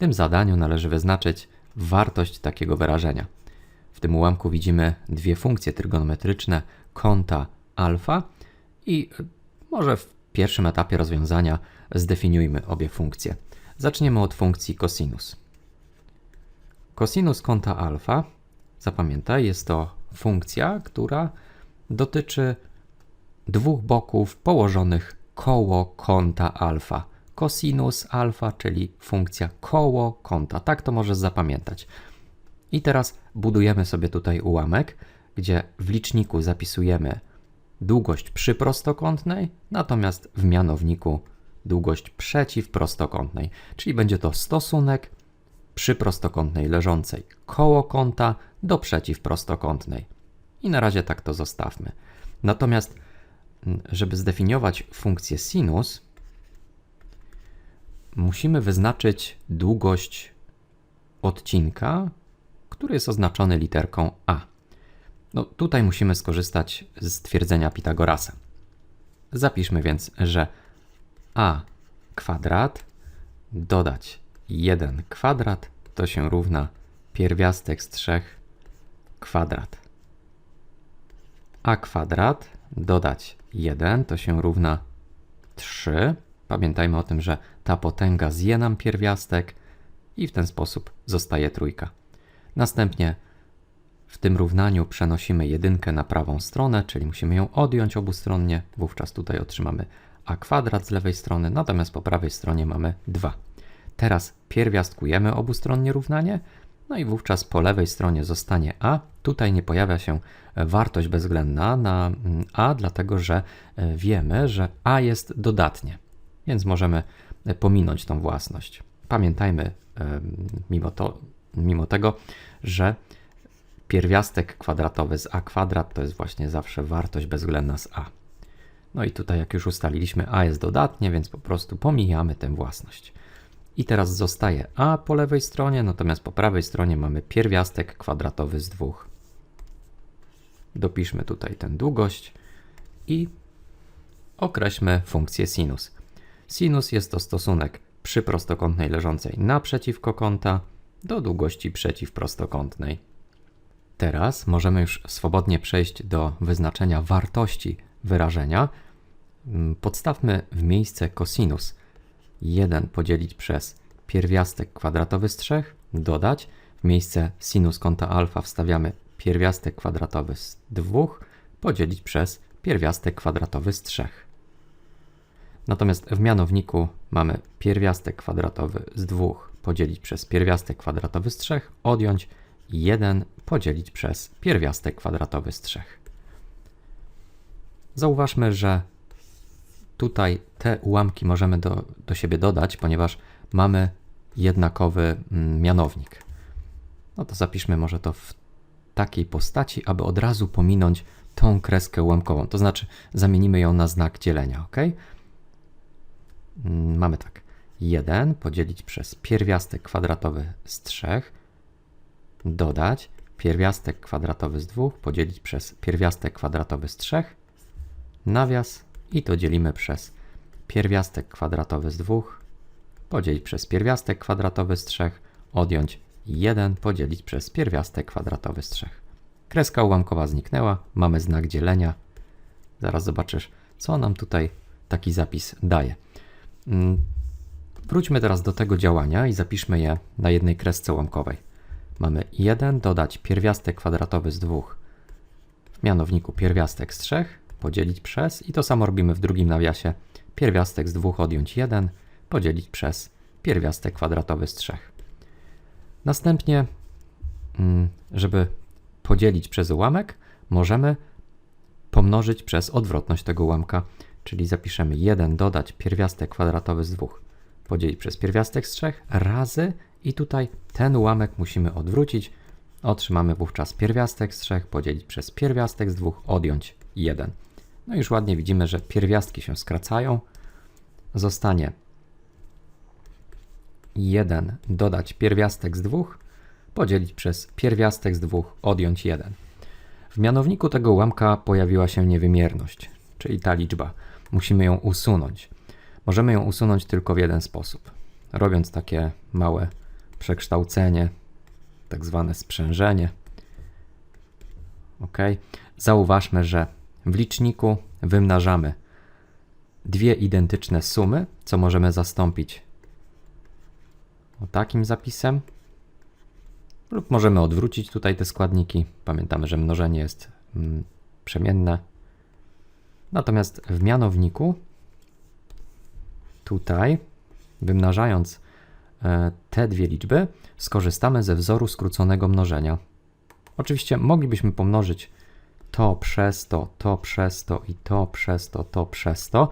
tym zadaniu należy wyznaczyć wartość takiego wyrażenia. W tym ułamku widzimy dwie funkcje trygonometryczne kąta alfa i y, może w pierwszym etapie rozwiązania zdefiniujmy obie funkcje. Zaczniemy od funkcji cosinus. Cosinus kąta alfa, zapamiętaj, jest to funkcja, która dotyczy dwóch boków położonych koło kąta alfa. Cosinus alfa, czyli funkcja koło kąta. Tak to możesz zapamiętać. I teraz budujemy sobie tutaj ułamek, gdzie w liczniku zapisujemy długość przyprostokątnej, natomiast w mianowniku długość przeciwprostokątnej, czyli będzie to stosunek przyprostokątnej leżącej koło kąta do przeciwprostokątnej. I na razie tak to zostawmy. Natomiast, mm, żeby zdefiniować funkcję sinus, musimy wyznaczyć długość odcinka, który jest oznaczony literką A. No, tutaj musimy skorzystać z twierdzenia Pitagorasa. Zapiszmy więc, że a kwadrat dodać 1 kwadrat to się równa pierwiastek z 3 kwadrat. a kwadrat dodać 1 to się równa 3. Pamiętajmy o tym, że ta potęga zje nam pierwiastek i w ten sposób zostaje trójka. Następnie w tym równaniu przenosimy jedynkę na prawą stronę, czyli musimy ją odjąć obustronnie. Wówczas tutaj otrzymamy a kwadrat z lewej strony, natomiast po prawej stronie mamy 2. Teraz pierwiastkujemy obustronnie równanie, no i wówczas po lewej stronie zostanie a. Tutaj nie pojawia się wartość bezwzględna na mm, a, dlatego że e, wiemy, że a jest dodatnie, więc możemy e, pominąć tą własność. Pamiętajmy mimo, to, mimo tego, że pierwiastek kwadratowy z a kwadrat to jest właśnie zawsze wartość bezwzględna z a. No i tutaj, jak już ustaliliśmy, a jest dodatnie, więc po prostu pomijamy tę własność. I teraz zostaje a po lewej stronie, natomiast po prawej stronie mamy pierwiastek kwadratowy z dwóch. Dopiszmy tutaj tę długość i określmy funkcję sinus. Sinus jest to stosunek przy prostokątnej leżącej naprzeciwko kąta do długości przeciwprostokątnej. Teraz możemy już swobodnie przejść do wyznaczenia wartości wyrażenia. Mm, podstawmy w miejsce cosinus 1 podzielić przez pierwiastek kwadratowy z 3, dodać. W miejsce sinus kąta alfa wstawiamy pierwiastek kwadratowy z 2 podzielić przez pierwiastek kwadratowy z 3. Natomiast w mianowniku mamy pierwiastek kwadratowy z 2 podzielić przez pierwiastek kwadratowy z 3, odjąć 1 podzielić przez pierwiastek kwadratowy z 3. Zauważmy, że tutaj te ułamki możemy do, do siebie dodać, ponieważ mamy jednakowy mm, mianownik. No to zapiszmy może to w takiej postaci, aby od razu pominąć tą kreskę ułamkową. To znaczy zamienimy ją na znak dzielenia, ok? Mm, mamy tak. 1 podzielić przez pierwiastek kwadratowy z 3, dodać pierwiastek kwadratowy z 2 podzielić przez pierwiastek kwadratowy z 3, nawias i to dzielimy przez pierwiastek kwadratowy z 2 podzielić przez pierwiastek kwadratowy z 3, odjąć 1 podzielić przez pierwiastek kwadratowy z 3. Kreska ułamkowa zniknęła, mamy znak dzielenia. Zaraz zobaczysz, co nam tutaj taki zapis daje. Mm, wróćmy teraz do tego działania i zapiszmy je na jednej kresce ułamkowej. Mamy 1 dodać pierwiastek kwadratowy z 2 w mianowniku pierwiastek z 3 podzielić przez i to samo robimy w drugim nawiasie. Pierwiastek z 2 odjąć 1 podzielić przez pierwiastek kwadratowy z 3. Następnie, mm, żeby podzielić przez ułamek, możemy pomnożyć przez odwrotność tego ułamka, czyli zapiszemy 1 dodać pierwiastek kwadratowy z 2 podzielić przez pierwiastek z 3 razy i tutaj ten ułamek musimy odwrócić. Otrzymamy wówczas pierwiastek z 3 podzielić przez pierwiastek z 2 odjąć 1. No już ładnie widzimy, że pierwiastki się skracają. Zostanie 1 dodać pierwiastek z 2 podzielić przez pierwiastek z 2 odjąć 1. W mianowniku tego ułamka pojawiła się niewymierność, czyli ta liczba. Musimy ją usunąć. Możemy ją usunąć tylko w jeden sposób. Robiąc takie małe przekształcenie, tak zwane sprzężenie. OK. Zauważmy, że w liczniku wymnażamy dwie identyczne sumy, co możemy zastąpić o takim zapisem. Lub możemy odwrócić tutaj te składniki. Pamiętamy, że mnożenie jest mm, przemienne. Natomiast w mianowniku tutaj, wymnażając e, te dwie liczby, skorzystamy ze wzoru skróconego mnożenia. Oczywiście moglibyśmy pomnożyć to przez to, to przez to i to przez to, to przez to,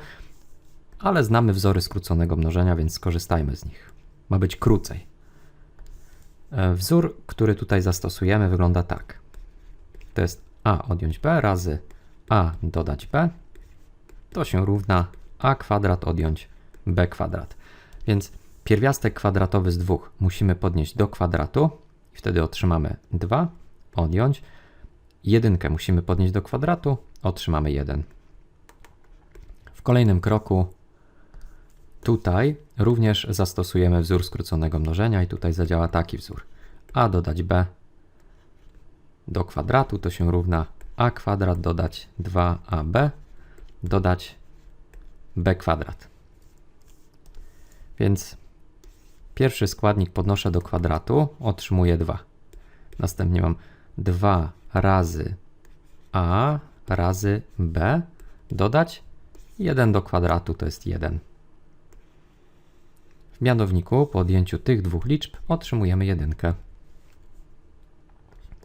ale znamy wzory skróconego mnożenia, więc skorzystajmy z nich. Ma być krócej. E, Wzór, który tutaj zastosujemy, wygląda tak. To jest a odjąć b razy a dodać b. To się równa a kwadrat odjąć b kwadrat. Więc pierwiastek kwadratowy z dwóch musimy podnieść do kwadratu i wtedy otrzymamy 2 odjąć. Jedynkę musimy podnieść do kwadratu, otrzymamy 1. W kolejnym kroku tutaj również zastosujemy wzór skróconego mnożenia i tutaj zadziała taki wzór. a dodać b do kwadratu to się równa a kwadrat dodać 2ab dodać b kwadrat. Więc pierwszy składnik podnoszę do kwadratu, otrzymuję 2. Następnie mam 2 razy a razy b dodać 1 do kwadratu to jest 1. W mianowniku po odjęciu tych dwóch liczb otrzymujemy jedynkę.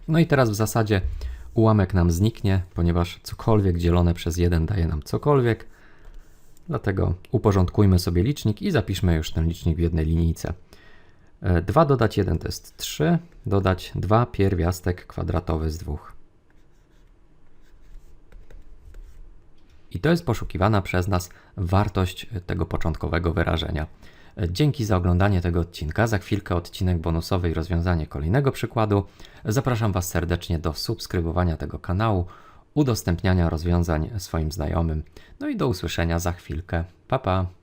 No i teraz w zasadzie ułamek nam zniknie, ponieważ cokolwiek dzielone przez 1 daje nam cokolwiek. Dlatego uporządkujmy sobie licznik i zapiszmy już ten licznik w jednej linijce. 2 dodać 1 to jest 3, dodać 2 pierwiastek kwadratowy z 2. I to jest poszukiwana przez nas wartość tego początkowego wyrażenia. Dzięki za oglądanie tego odcinka. Za chwilkę odcinek bonusowy i rozwiązanie kolejnego przykładu. Zapraszam Was serdecznie do subskrybowania tego kanału, udostępniania rozwiązań swoim znajomym. No i do usłyszenia za chwilkę. Pa pa!